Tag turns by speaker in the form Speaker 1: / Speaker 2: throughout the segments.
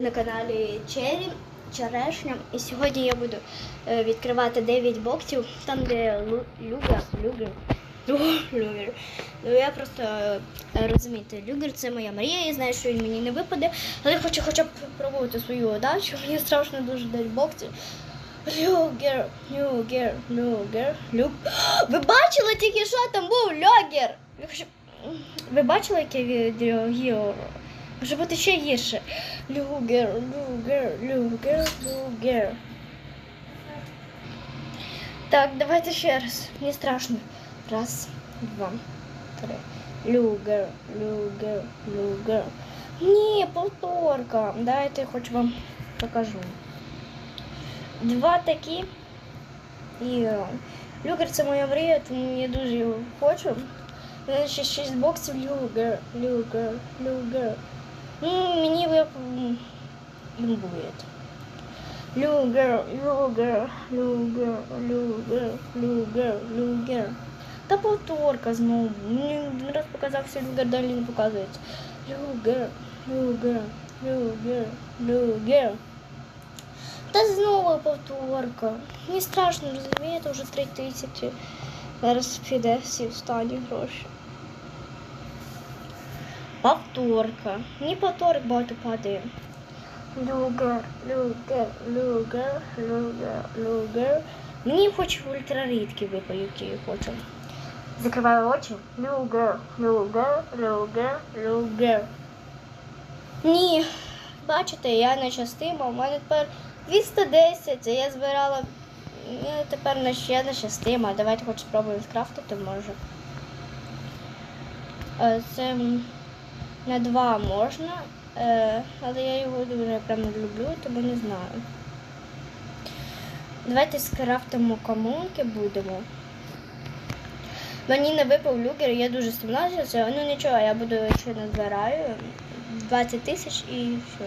Speaker 1: на каналі Черрі Черешня. І сьогодні я буду е, відкривати 9 боксів, там, де люгер, люгер, люгер. Ну я просто е, розумієте, люгер це моя мрія, я знаю, що він мені не випаде, але я хочу хоча б пробувати свою удачу. Мені страшно дуже дати боксів. Люгер, люгер, люгер, люг. Ви бачили тільки що там був люгер? Ви бачили, яке відео? Може бути ще гірше. Люгер, люгер, люгер, люгер. Так, давайте ще раз. Мені страшно. Раз, два, три. Люгер, люгер, люгер. Ні, повторка. Давайте я хоч вам покажу. Два такі. І е, люгер це моя мрія, тому я дуже його хочу. Е, Ще шість боксів люгер, люгер, люгер. Ну, мені ви м, імбує. Люгер, люгер, люгер, люгер, люгер, люгер. Та повторка знову. Мені один раз показався люгер, далі не показується. Люгер, люгер, люгер, люгер. Та знову повторка. Мені страшно, розумієте, вже три тисячі. Зараз піде всі встані гроші. Повторка. Мені повторок багато падає. Люгер, люгер, люгер, люгер, люгер. Мені хоч ультрарідки випають, які я хочу. Закриваю очі. Люгер, люгер, люгер, люгер. Ні. Бачите, я не частима, у мене тепер 210, а я збирала я тепер на ще на частима. Давайте хоч спробуємо скрафтити, може. Е, Це на два можна, е, але я його дуже прям не люблю, тому не знаю. Давайте скрафтимо комунки будемо. Мені не випав люгер, я дуже сумніваюся. Ну нічого, я буду ще назбираю 20 тисяч і все.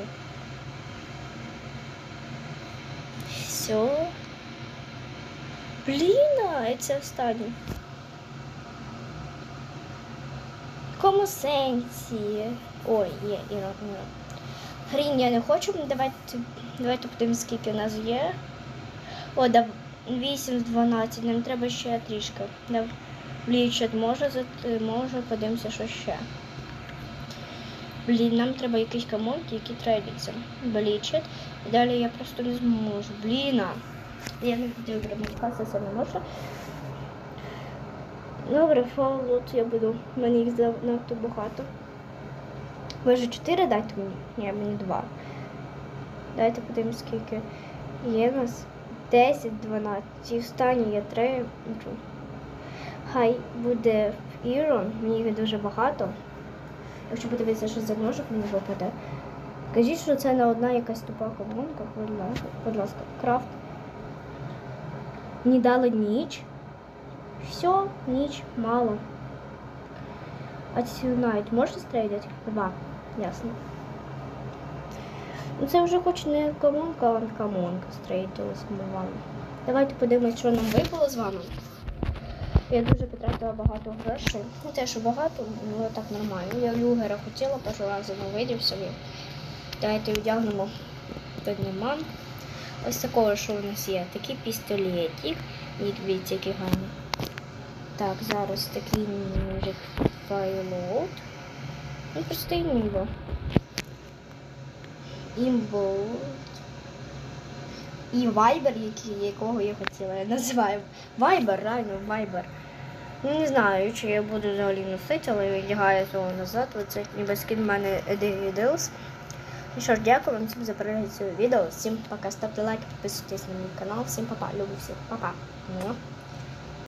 Speaker 1: Все. Блін, це останнє. В якому сенсі? Ой, є, Іра. Грін я не хочу, давайте, давайте подивимось, скільки у нас є. О, да, 8 з 12, нам треба ще трішки. Да, Блічет може, може, подивимося, що ще. Блін, нам треба якісь комонки, які трейдяться. Блічет. І далі я просто не зможу. Блін. а. Я не хотів граматика, це не можу. Добре, фаулот я буду. Мені їх занадто багато. Ви ж 4 дайте мені? Ні, мені 2. Дайте подивимось, скільки є нас. 10, 12. І останні є 3. Хай буде в Ірон, мені їх дуже багато. Якщо подивитися, що за ножик мені випаде. Кажіть, що це не одна якась тупа ласка, будь ласка, крафт. Мені дали ніч. Все, ніч, мало. А навіть можна стрейдити? Два. Ясно. Ну це вже хоч не комонка, а комонка стрейдилась ми вами. Давайте подивимось, що нам випало з вами. Я дуже потратила багато грошей. Не те, що багато, але так нормально. Я люгера хотіла, не видів собі. Давайте одягнемо підніман. Ось такого, що у нас є. Такий пістолетик. І дивіться, який гарний. Так, зараз такий файлот. Ну, простий імбо. Імбо. І вайбер, якого я хотіла. Я називаю. Вайбер, реально, вайбер. Ну, не знаю, чи я буду взагалі носити, але я вдягаю цього назад. Оце ніби скін в мене Edidos. Ну що ж, дякую вам всім за перегляд цього відео. Всім пока. Ставте лайк, підписуйтесь на мій канал. Всім папа. Люблю всіх. Папа.